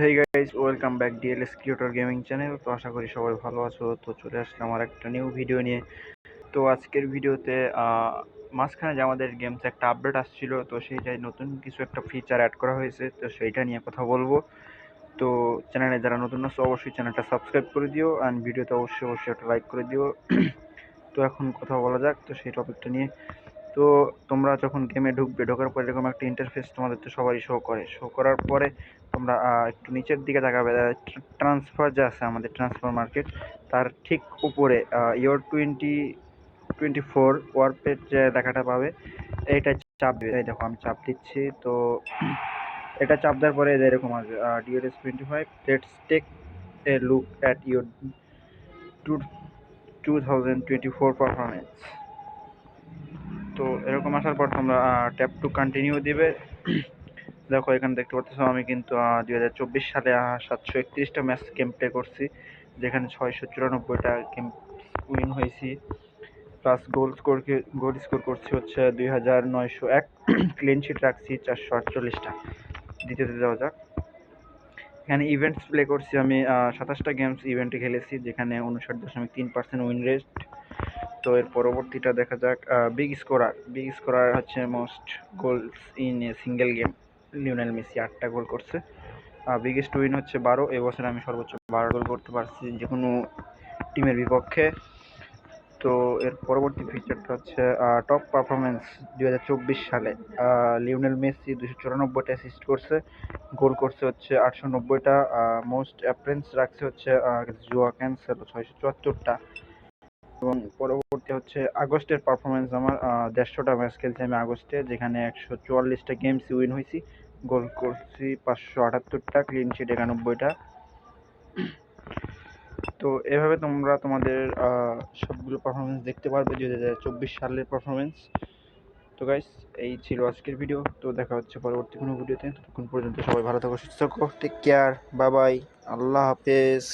Hey guys welcome back DLS creator gaming channel তো আশা করি সবাই ভালো আছো। তো চলে আসলাম আমার একটা নিউ ভিডিও নিয়ে। তো আজকের ভিডিওতে মাঝখানে যে আমাদের গেমস একটা আপডেট আসছিল, তো সেইটাই নতুন কিছু একটা ফিচার অ্যাড করা হয়েছে। তো সেইটা নিয়ে কথা বলব। তো চ্যানেলে যারা নতুন আছে, অবশ্যই চ্যানেলটা সাবস্ক্রাইব করে দিও অ্যান্ড ভিডিওতে অবশ্যই অবশ্যই একটা লাইক করে দিও। তো এখন কথা বলা যাক। তো সেই টপিকটা নিয়ে তো তোমরা যখন গেমে ঢুকবে, ঢোকার পরে এরকম একটা ইন্টারফেস তোমাদের তো সবারই শো করে। শো করার পরে তোমরা একটু নিচের দিকে তাকাবে ট্রান্সফার যে আছে আমাদের ট্রান্সফার মার্কেট তার ঠিক উপরে your twenty twenty four wrapped যে দেখাটা পাবে, এইটা চাপ এই দেখো, আমি চাপ দিচ্ছি, তো এটা চাপ দেওয়ার পরে এরকম আসবে DOS twenty five let's take a look at your two two thousand twenty four performance তো এরকম আসার পর তোমরা ট্যাপ টু কন্টিনিউ দিবে। দেখো, এখানে দেখতে পাচ্ছ আমি কিন্তু দুই হাজার চব্বিশ সালে সাতশো একত্রিশটা ম্যাচ গেম করছি, যেখানে ছয়শো চুরানব্বইটা গেম উইন হয়েছি। Plus goal score goal score করছি হচ্ছে দুই হাজার নয়শো এক। ক্লিন শিট রাখছি চারশো আটচল্লিশটা। দ্বিতীয়তে যাওয়া যাক। এখানে ইভেন্টস প্লে করছি আমি সাতাশটা গেমস ইভেন্টে খেলেছি, যেখানে উনষাট দশমিক তিন পার্সেন্ট উইন রেট তো এর পরবর্তীটা দেখা যাক বিগ স্কোরার বিগ স্কোরার হচ্ছে most goals in a single game Lionel Messi আটটা গোল করছে। বিগেস্ট উইন হচ্ছে বারো, এবছর আমি সর্বোচ্চ বারো গোল করতে পারছি যে কোনো টিমের বিপক্ষে। তো এর পরবর্তী ফিচারটা হচ্ছে টপ পারফরমেন্স দুই হাজার চব্বিশ সালে। লিওনেল মেসি দুশো চুরানব্বইটা অ্যাসিস্ট করছে গোল করছে হচ্ছে আটশো নব্বইটা মোস্ট অ্যাপ্রেন্স রাখছে হচ্ছে জুয়া ক্যান্সেল ছয়শো চুয়াত্তরটা। এবং পরবর্তী হচ্ছে আগস্টের পারফরমেন্স আমার দেড়শোটা ম্যাচ খেলছি আমি আগস্টে, যেখানে একশো চুয়াল্লিশটা গেমস উইন হয়েছি। গোল করছি পাঁচশো আটাত্তরটা ক্লিন শিট একানব্বইটা। তো এভাবে তোমরা তোমাদের সবগুলো পারফরমেন্স দেখতে পারবে দু হাজার চব্বিশ সালের পারফরমেন্স তো গাইস এই ছিল আজকের ভিডিও তো দেখা হচ্ছে পরবর্তী কোনো ভিডিওতে ততক্ষণ পর্যন্ত সবাই ভালো থাকো, সুস্থ থাকো টেক কেয়ার বাবাই বাই আল্লাহ হাফেজ।